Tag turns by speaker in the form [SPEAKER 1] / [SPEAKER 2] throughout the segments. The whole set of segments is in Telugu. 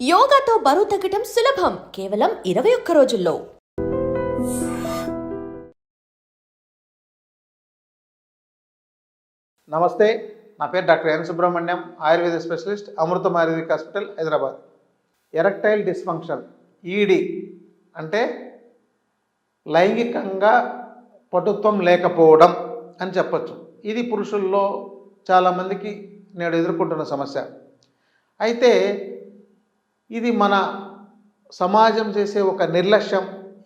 [SPEAKER 1] యోగాతో బరువు తగ్గటం సులభం. కేవలం ఇరవై ఒక్క రోజుల్లో.
[SPEAKER 2] నమస్తే నా పేరు doctor N Subrahmanyam Ayurveda specialist Amrutham ayurvedic hospital Hyderabad. Erectile dysfunction ED అంటే లైంగికంగా పటుత్వం లేకపోవడం అని చెప్పొచ్చు. ఇది పురుషుల్లో చాలామందికి నేడు ఎదుర్కొంటున్న సమస్య. అయితే ఇది మన సమాజం చేసే ఒక నిర్లక్ష్యం.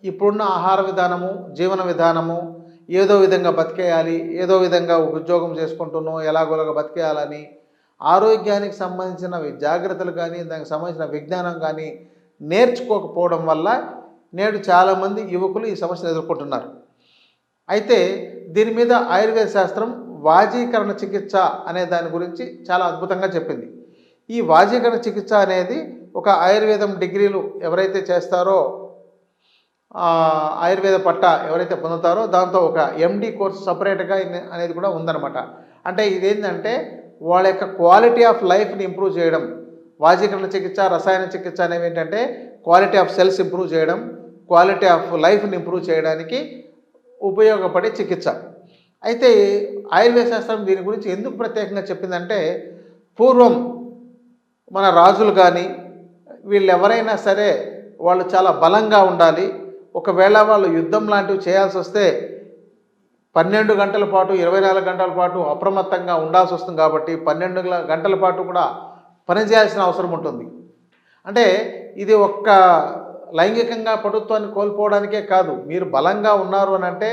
[SPEAKER 2] ఇప్పుడున్న ఆహార విధానము జీవన విధానము ఏదో విధంగా బతికేయాలి ఏదో విధంగా ఉద్యోగం చేసుకుంటున్నో ఎలాగోలాగా బతికేయాలని ఆరోగ్యానికి సంబంధించిన జాగ్రత్తలు కానీ దానికి సంబంధించిన విజ్ఞానం కానీ నేర్చుకోకపోవడం వల్ల నేడు చాలామంది యువకులు ఈ సమస్యను ఎదుర్కొంటున్నారు. అయితే దీని మీద ఆయుర్వేద శాస్త్రం వాజీకరణ చికిత్స అనే దాని గురించి చాలా అద్భుతంగా చెప్పింది. ఈ వాజీకరణ చికిత్స అనేది ఒక ఆయుర్వేదం డిగ్రీలు ఎవరైతే చేస్తారో ఆయుర్వేద పట్ట ఎవరైతే పొందుతారో దాంతో ఒక ఎండి కోర్స్ సపరేట్గా అనేది కూడా ఉందన్నమాట. అంటే ఇదేంటంటే వాళ్ళ యొక్క క్వాలిటీ ఆఫ్ లైఫ్ని ఇంప్రూవ్ చేయడం. వాజీకరణ చికిత్స రసాయన చికిత్స అనేవి ఏంటంటే క్వాలిటీ ఆఫ్ సెల్స్ ఇంప్రూవ్ చేయడం క్వాలిటీ ఆఫ్ లైఫ్ని ఇంప్రూవ్ చేయడానికి ఉపయోగపడే చికిత్స. అయితే ఆయుర్వేద శాస్త్రం దీని గురించి ఎందుకు ప్రత్యేకంగా చెప్పిందంటే పూర్వం మన రాజులు కానీ వీళ్ళు ఎవరైనా సరే వాళ్ళు చాలా బలంగా ఉండాలి. ఒకవేళ వాళ్ళు యుద్ధం లాంటివి చేయాల్సి వస్తే పన్నెండు గంటల పాటు ఇరవై నాలుగు గంటల పాటు అప్రమత్తంగా ఉండాల్సి వస్తుంది కాబట్టి పన్నెండు గంటల పాటు కూడా పనిచేయాల్సిన అవసరం ఉంటుంది. అంటే ఇది ఒక్క లైంగికంగా పటుత్వాన్ని కోల్పోవడానికే కాదు. మీరు బలంగా ఉన్నారు అని అంటే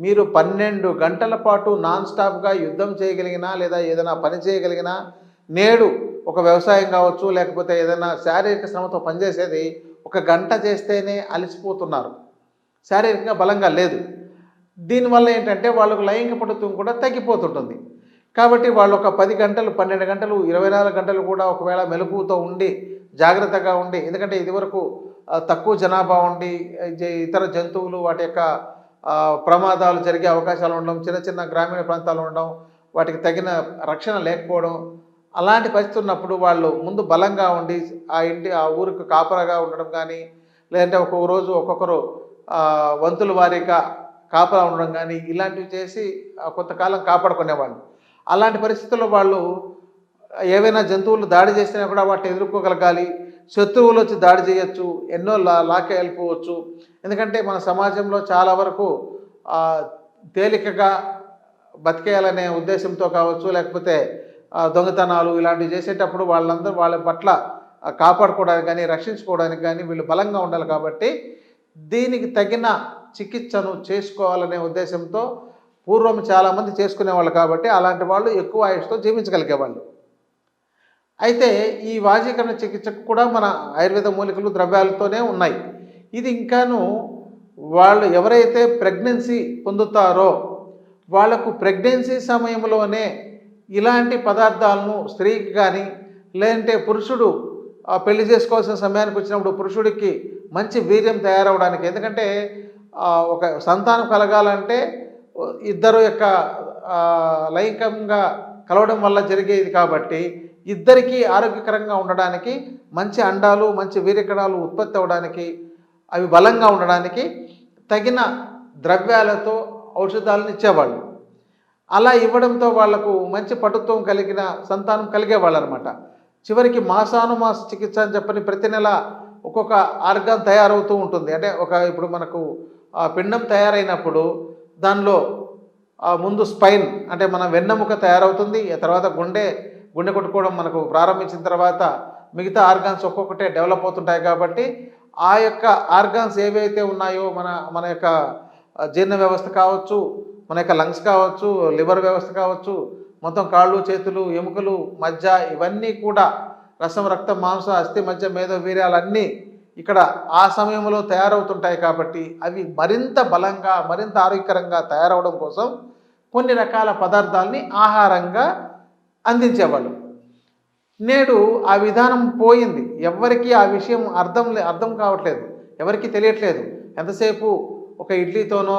[SPEAKER 2] మీరు పన్నెండు గంటల పాటు నాన్ స్టాప్గా యుద్ధం చేయగలిగినా లేదా ఏదైనా పని చేయగలిగినా నేడు ఒక వ్యవసాయం కావచ్చు లేకపోతే ఏదైనా శారీరక శ్రమతో పనిచేసేది ఒక గంట చేస్తేనే అలసిపోతున్నారు. శారీరకంగా బలంగా లేదు. దీనివల్ల ఏంటంటే వాళ్ళకు లైంగిక పటుత్వం కూడా తగ్గిపోతుంటుంది. కాబట్టి వాళ్ళు ఒక పది గంటలు పన్నెండు గంటలు ఇరవై నాలుగు గంటలు కూడా ఒకవేళ మెలకువతో ఉండి జాగ్రత్తగా ఉండి ఎందుకంటే ఇదివరకు తక్కువ జనాభా ఉండి ఇతర జంతువులు వాటి యొక్క ప్రమాదాలు జరిగే అవకాశాలు ఉండడం చిన్న చిన్న గ్రామీణ ప్రాంతాలు ఉండడం వాటికి తగిన రక్షణ లేకపోవడం అలాంటి పరిస్థితి ఉన్నప్పుడు వాళ్ళు ముందు బలంగా ఉండి ఆ ఇంటి ఆ ఊరికి కాపరాగా ఉండడం కానీ లేదంటే ఒక్కొక్క రోజు ఒక్కొక్కరు వంతుల వారీగా కాపలా ఉండడం కానీ ఇలాంటివి చేసి కొంతకాలం కాపాడుకునేవాళ్ళు. అలాంటి పరిస్థితుల్లో వాళ్ళు ఏవైనా జంతువులు దాడి చేసినా కూడా వాటిని ఎదుర్కోగలగాలి శత్రువులు వచ్చి దాడి చేయొచ్చు ఎన్నో లా లాకే వెళ్ళిపోవచ్చు. ఎందుకంటే మన సమాజంలో చాలా వరకు తేలికగా బతికేయాలనే ఉద్దేశంతో కావచ్చు లేకపోతే దొంగతనాలు ఇలాంటివి చేసేటప్పుడు వాళ్ళందరూ వాళ్ళ పట్ల కాపాడుకోవడానికి కానీ రక్షించుకోవడానికి కానీ వీళ్ళు బలంగా ఉండాలి కాబట్టి దీనికి తగిన చికిత్సను చేసుకోవాలనే ఉద్దేశంతో పూర్వం చాలామంది చేసుకునేవాళ్ళు కాబట్టి అలాంటి వాళ్ళు ఎక్కువ ఆయుష్తో జీవించగలిగేవాళ్ళు అయితే ఈ వాజీకరణ చికిత్సకు కూడా మన ఆయుర్వేద మూలికలు ద్రవ్యాలతోనే ఉన్నాయి. ఇది ఇంకాను వాళ్ళు ఎవరైతే ప్రెగ్నెన్సీ పొందుతారో వాళ్ళకు ప్రెగ్నెన్సీ సమయంలోనే ఇలాంటి పదార్థాలను స్త్రీకి కానీ లేదంటే పురుషుడు పెళ్ళి చేసుకోవాల్సిన సమయానికి వచ్చినప్పుడు పురుషుడికి మంచి వీర్యం తయారవడానికి. ఎందుకంటే ఒక సంతానం కలగాలంటే ఇద్దరు యొక్క లైంగికంగా కలవడం వల్ల జరిగేది కాబట్టి ఇద్దరికీ ఆరోగ్యకరంగా ఉండడానికి మంచి అండాలు మంచి వీర్యకణాలు ఉత్పత్తి అవ్వడానికి అవి బలంగా ఉండడానికి తగిన ద్రవ్యాలతో ఔషధాలను ఇచ్చేవాళ్ళు. అలా ఇవ్వడంతో వాళ్ళకు మంచి పటుత్వం కలిగిన సంతానం కలిగేవాళ్ళనమాట చివరికి మాసానుమాస చికిత్స అని చెప్పని ప్రతి నెల ఒక్కొక్క ఆర్గాన్ తయారవుతూ ఉంటుంది. అంటే ఒక ఇప్పుడు మనకు పిండం తయారైనప్పుడు దానిలో ముందు స్పైన్ అంటే మన వెన్నెముక తయారవుతుంది. ఆ తర్వాత గుండె గుండె కొట్టుకోవడం మనకు ప్రారంభించిన తర్వాత మిగతా ఆర్గాన్స్ ఒక్కొక్కటే డెవలప్ అవుతుంటాయి కాబట్టి ఆ యొక్క ఆర్గాన్స్ ఏవైతే ఉన్నాయో మన మన యొక్క జీర్ణ వ్యవస్థ కావచ్చు మన యొక్క లంగ్స్ కావచ్చు లివర్ వ్యవస్థ కావచ్చు మొత్తం కాళ్ళు చేతులు ఎముకలు మజ్జ ఇవన్నీ కూడా రసం రక్తం మాంసం అస్థి మధ్య మేధో వీర్యాలన్నీ ఇక్కడ ఆ సమయంలో తయారవుతుంటాయి కాబట్టి అవి మరింత బలంగా మరింత ఆరోగ్యకరంగా తయారవడం కోసం కొన్ని రకాల పదార్థాలని ఆహారంగా అందించేవాళ్ళు. నేడు ఆ విధానం పోయింది. ఎవరికి ఆ విషయం అర్థం లే- అర్థం కావట్లేదు. ఎవరికి తెలియట్లేదు. ఎంతసేపు ఒక ఇడ్లీతోనో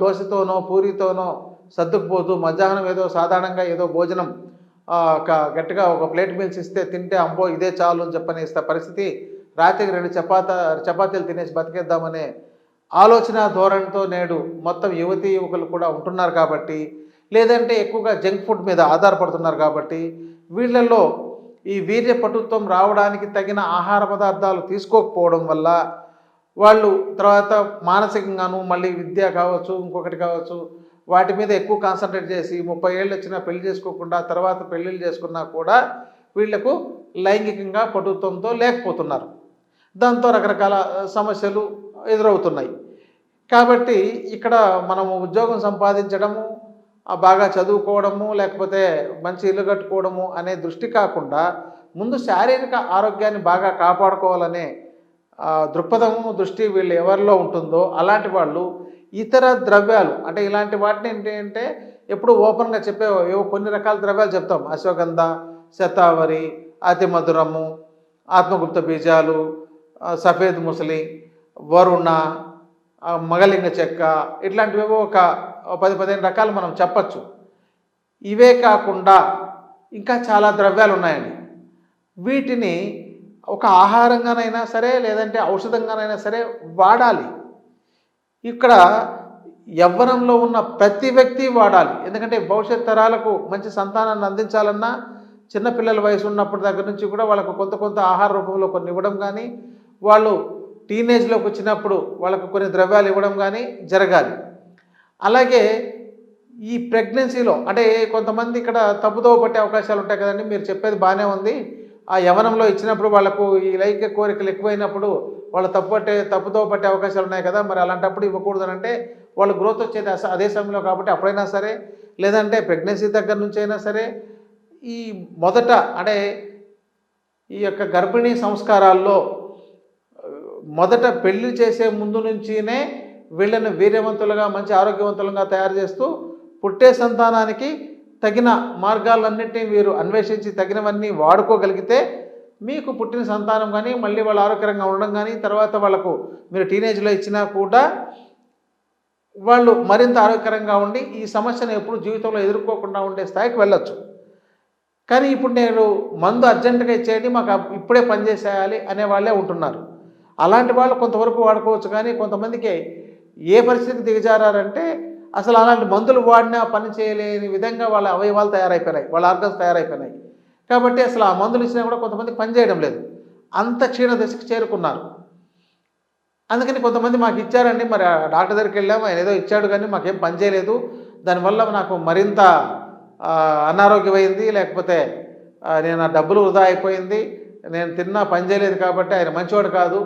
[SPEAKER 2] దోశతోనో పూరితోనో సర్దుకుపోతూ మధ్యాహ్నం ఏదో సాధారణంగా ఏదో భోజనం ఒక గట్టిగా ఒక ప్లేట్ మీల్స్ ఇస్తే తింటే అంబో ఇదే చాలు అని చెప్పని ఇస్తే పరిస్థితి. రాత్రికి రెండు చపాత చపాతీలు తినేసి బతికేద్దామనే ఆలోచన ధోరణితో నేడు మొత్తం యువతీ యువకులు కూడా ఉంటున్నారు కాబట్టి లేదంటే ఎక్కువగా జంక్ ఫుడ్ మీద ఆధారపడుతున్నారు కాబట్టి వీళ్ళల్లో ఈ వీర్య పటుత్వం రావడానికి తగిన ఆహార పదార్థాలు తీసుకోకపోవడం వల్ల వాళ్ళు తర్వాత మానసికంగాను మళ్ళీ విద్య కావచ్చు ఇంకొకటి కావచ్చు వాటి మీద ఎక్కువ కాన్సన్ట్రేట్ చేసి ముప్పై ఏళ్ళు వచ్చినా పెళ్ళి చేసుకోకుండా తర్వాత పెళ్ళిళ్ళు చేసుకున్నా కూడా వీళ్ళకు లైంగికంగా పటుత్వంతో లేకపోతున్నారు. దాంతో రకరకాల సమస్యలు ఎదురవుతున్నాయి. కాబట్టి ఇక్కడ మనము ఉద్యోగం సంపాదించడము బాగా చదువుకోవడము లేకపోతే మంచి ఇల్లు కట్టుకోవడము అనే దృష్టి కాకుండా ముందు శారీరక ఆరోగ్యాన్ని బాగా కాపాడుకోవాలనే దృక్పథము దృష్టి వీళ్ళు ఎవరిలో ఉంటుందో అలాంటి వాళ్ళు ఇతర ద్రవ్యాలు అంటే ఇలాంటి వాటిని ఏంటి అంటే ఎప్పుడు ఓపెన్గా చెప్పే ఏవో కొన్ని రకాల ద్రవ్యాలు చెప్తాం. అశ్వగంధ శతావరి అతి మధురము ఆత్మగుప్త బీజాలు సఫేద్ ముసలి వరుణ మగలింగ చెక్క ఇట్లాంటివేవో ఒక పది పదిహేను రకాలు మనం చెప్పచ్చు. ఇవే కాకుండా ఇంకా చాలా ద్రవ్యాలు ఉన్నాయండి. వీటిని ఒక ఆహారంగానైనా సరే లేదంటే ఔషధంగానైనా సరే వాడాలి. ఇక్కడ యవ్వనంలో ఉన్న ప్రతి వ్యక్తి వాడాలి. ఎందుకంటే భవిష్యత్ తరాలకు మంచి సంతానాన్ని అందించాలన్నా చిన్నపిల్లల వయసు ఉన్నప్పటి దగ్గర నుంచి కూడా వాళ్ళకు కొంత కొంత ఆహార రూపంలో కొన్ని ఇవ్వడం కానీ వాళ్ళు టీనేజ్లోకి వచ్చినప్పుడు వాళ్ళకు కొన్ని ద్రవ్యాలు ఇవ్వడం కానీ జరగాలి. అలాగే ఈ ప్రెగ్నెన్సీలో అంటే కొంతమంది ఇక్కడ తప్పుదోవ పట్టే అవకాశాలు ఉంటాయి కదండి మీరు చెప్పేది బాగానే ఉంది. ఆ యవనంలో ఇచ్చినప్పుడు వాళ్ళకు ఈ లైంగిక కోరికలు ఎక్కువైనప్పుడు వాళ్ళు తప్పు పట్టే తప్పుతో పట్టే అవకాశాలు ఉన్నాయి కదా మరి అలాంటప్పుడు ఇవ్వకూడదు అంటే వాళ్ళు గ్రోత్ వచ్చేది అదే సమయంలో కాబట్టి అప్పుడైనా సరే లేదంటే ప్రెగ్నెన్సీ దగ్గర నుంచి అయినా సరే ఈ మొదట అంటే ఈ యొక్క గర్భిణీ సంస్కారాల్లో మొదట పెళ్ళి చేసే ముందు నుంచినే వీళ్ళని వీర్యవంతులుగా మంచి ఆరోగ్యవంతులుగా తయారు చేస్తూ పుట్టే సంతానానికి తగిన మార్గాలన్నింటినీ మీరు అన్వేషించి తగినవన్నీ వాడుకోగలిగితే మీకు పుట్టిన సంతానం కానీ మళ్ళీ వాళ్ళు ఆరోగ్యకరంగా ఉండడం కానీ తర్వాత వాళ్ళకు మీరు టీనేజ్లో ఇచ్చినా కూడా వాళ్ళు మరింత ఆరోగ్యకరంగా ఉండి ఈ సమస్యను ఎప్పుడు జీవితంలో ఎదుర్కోకుండా ఉండే స్థాయికి వెళ్ళొచ్చు. కానీ ఇప్పుడు నేను మందు అర్జెంటుగా ఇచ్చేయండి మాకు ఇప్పుడే పనిచేసేయాలి అనే వాళ్ళే ఉంటున్నారు. అలాంటి వాళ్ళు కొంతవరకు వాడుకోవచ్చు కానీ కొంతమందికి ఏ పరిస్థితికి దిగజారంటే అసలు అలాంటి మందులు వాడినా పని చేయలేని విధంగా వాళ్ళ అవయవాలు తయారైపోయినాయి వాళ్ళ ఆర్గన్స్ తయారైపోయినాయి. కాబట్టి అసలు ఆ మందులు ఇచ్చినా కూడా కొంతమంది పని చేయడం లేదు. అంత క్షీణ దశకి చేరుకున్నారు. అందుకని కొంతమంది మాకు ఇచ్చారండి మరి ఆ డాక్టర్ దగ్గరికి వెళ్ళాము ఆయన ఏదో ఇచ్చాడు కానీ మాకేం పని చేయలేదు. దానివల్ల నాకు మరింత అనారోగ్యమైంది లేకపోతే నేను ఆ డబ్బులు వృధా అయిపోయింది నేను తిన్నా పని చేయలేదు కాబట్టి ఆయన మంచివాడు కాదు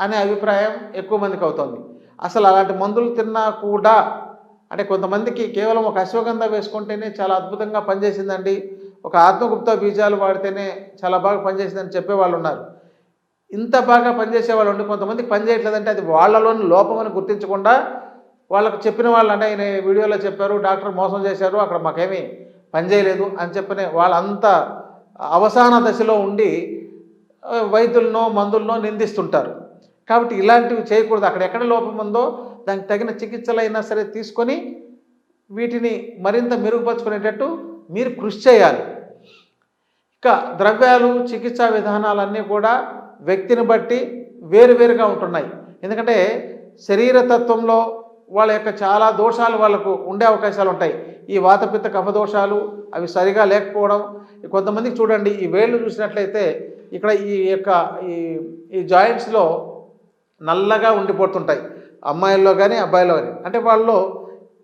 [SPEAKER 2] అనే అభిప్రాయం ఎక్కువ మందికి అవుతుంది. అసలు అలాంటి మందులు తిన్నా కూడా అంటే కొంతమందికి కేవలం ఒక అశ్వగంధ వేసుకుంటేనే చాలా అద్భుతంగా పనిచేసిందండి. ఒక ఆత్మగుప్త బీజాలు వాడితేనే చాలా బాగా పనిచేసిందని చెప్పేవాళ్ళు ఉన్నారు. ఇంత బాగా పనిచేసే వాళ్ళు ఉండి కొంతమందికి పనిచేయట్లేదంటే అది వాళ్ళలోని లోపం అని గుర్తించకుండా వాళ్ళకు చెప్పిన వాళ్ళు అంటే ఆయన వీడియోలో చెప్పారు డాక్టర్ మోసం చేశారు అక్కడ మాకేమీ పని చేయలేదు అని చెప్పిన వాళ్ళంత అవసాన దశలో ఉండి వైద్యులనో మందులనో నిందిస్తుంటారు. కాబట్టి ఇలాంటివి చేయకూడదు. అక్కడ ఎక్కడ లోపం ఉందో దానికి తగిన చికిత్సలైనా సరే తీసుకొని వీటిని మరింత మెరుగుపరుచుకునేటట్టు మీరు కృషి చేయాలి. ఇక ద్రవ్యాలు చికిత్సా విధానాలన్నీ కూడా వ్యక్తిని బట్టి వేరువేరుగా ఉంటున్నాయి. ఎందుకంటే శరీర తత్వంలో వాళ్ళ యొక్క చాలా దోషాలు వాళ్ళకు ఉండే అవకాశాలు ఉంటాయి. ఈ వాతపిత్త కఫదోషాలు అవి సరిగా లేకపోవడం కొంతమందికి చూడండి ఈ వేళ్ళు చూసినట్లయితే ఇక్కడ ఈ యొక్క ఈ ఈ జాయింట్స్లో నల్లగా ఉండిపోతుంటాయి. అమ్మాయిల్లో కానీ అబ్బాయిలో కానీ అంటే వాళ్ళలో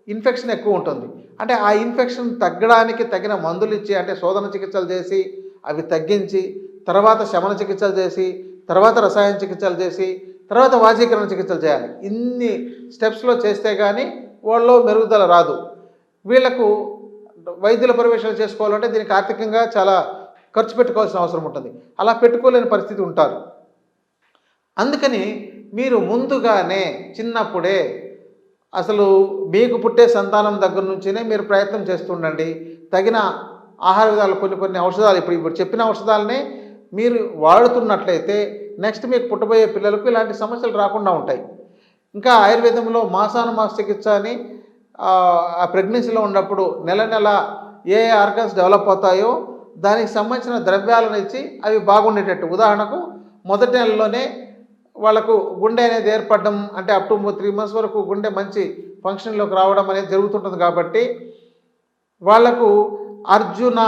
[SPEAKER 2] ఇన్ఫెక్షన్ ఎక్కువ ఉంటుంది. అంటే ఆ ఇన్ఫెక్షన్ తగ్గడానికి తగిన మందులు ఇచ్చి అంటే శోధన చికిత్సలు చేసి అవి తగ్గించి తర్వాత శమన చికిత్సలు చేసి తర్వాత రసాయన చికిత్సలు చేసి తర్వాత వాజీకరణ చికిత్సలు చేయాలి. ఇన్ని స్టెప్స్లో చేస్తే కానీ వాళ్ళలో మెరుగుదల రాదు. వీళ్ళకు వైద్యుల ప్రవేశాలు చేసుకోవాలంటే దీనికి ఆర్థికంగా చాలా ఖర్చు పెట్టుకోవాల్సిన అవసరం ఉంటుంది. అలా పెట్టుకోలేని పరిస్థితి ఉంటారు. అందుకని మీరు ముందుగానే చిన్నప్పుడే అసలు మీకు పుట్టే సంతానం దగ్గర నుంచినే మీరు ప్రయత్నం చేస్తుండండి. తగిన ఆహార విధాలు కొన్ని కొన్ని ఔషధాలు ఇప్పుడు ఇప్పుడు చెప్పిన ఔషధాలనే మీరు వాడుతున్నట్లయితే నెక్స్ట్ మీకు పుట్టబోయే పిల్లలకు ఇలాంటి సమస్యలు రాకుండా ఉంటాయి. ఇంకా ఆయుర్వేదంలో మాసానుమాస చికిత్స అని ఆ ప్రెగ్నెన్సీలో ఉన్నప్పుడు నెల నెల ఏ ఆర్గన్స్ డెవలప్ అవుతాయో దానికి సంబంధించిన ద్రవ్యాలను ఇచ్చి అవి బాగుండేటట్టు. ఉదాహరణకు మొదటి నెలలోనే వాళ్ళకు గుండె అనేది ఏర్పడడం అంటే అప్ టు త్రీ మంత్స్ వరకు గుండె మంచి ఫంక్షన్లోకి రావడం అనేది జరుగుతుంటుంది కాబట్టి వాళ్ళకు అర్జున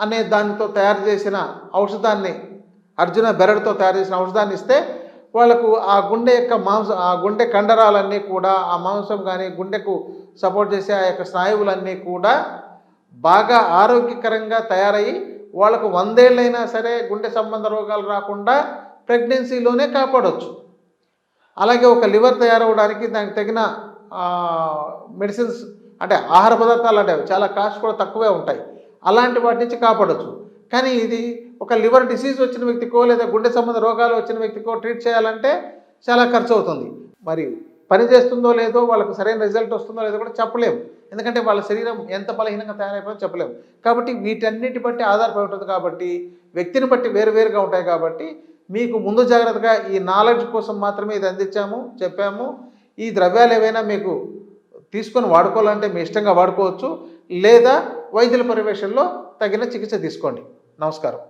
[SPEAKER 2] అనే దానితో తయారు చేసిన ఔషధాన్ని అర్జున బెరడుతో తయారు చేసిన ఔషధాన్ని ఇస్తే వాళ్ళకు ఆ గుండె యొక్క మాంసం ఆ గుండె కండరాలన్నీ కూడా ఆ మాంసం కానీ గుండెకు సపోర్ట్ చేసే ఆ యొక్క స్నాయువులన్నీ కూడా బాగా ఆరోగ్యకరంగా తయారయ్యి వాళ్ళకు వందేళ్ళైనా సరే గుండె సంబంధ రోగాలు రాకుండా ప్రెగ్నెన్సీలోనే కాపాడవచ్చు అలాగే ఒక లివర్ తయారవడానికి దానికి తగిన మెడిసిన్స్ అంటే ఆహార పదార్థాలు అంటే చాలా కాస్ట్ కూడా తక్కువే ఉంటాయి. అలాంటి వాటి నుంచి కాపాడవచ్చు కానీ ఇది ఒక లివర్ డిసీజ్ వచ్చిన వ్యక్తికో లేదా గుండె సంబంధ రోగాలు వచ్చిన వ్యక్తికో ట్రీట్ చేయాలంటే చాలా ఖర్చు అవుతుంది మరి పని చేస్తుందో లేదో వాళ్ళకు సరైన రిజల్ట్ వస్తుందో లేదో కూడా చెప్పలేము. ఎందుకంటే వాళ్ళ శరీరం ఎంత బలహీనంగా తయారైపోయిందో చెప్పలేము. కాబట్టి వీటన్నిటి బట్టి ఆధారపడి ఉంటుంది కాబట్టి వ్యక్తిని బట్టి వేరువేరుగా ఉంటాయి కాబట్టి మీకు ముందు జాగ్రత్తగా ఈ నాలెడ్జ్ కోసం మాత్రమే ఇది అందించాము చెప్పాము ఈ ద్రవ్యాలు ఏవైనా మీకు తీసుకొని వాడుకోవాలంటే మీ ఇష్టంగా వాడుకోవచ్చు లేదా వైద్యుల పర్యవేక్షణలో తగిన చికిత్స తీసుకోండి నమస్కారం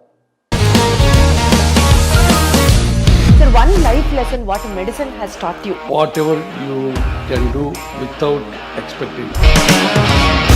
[SPEAKER 1] Sir, one life lesson what medicine has taught you.
[SPEAKER 3] whatever you can do without expecting.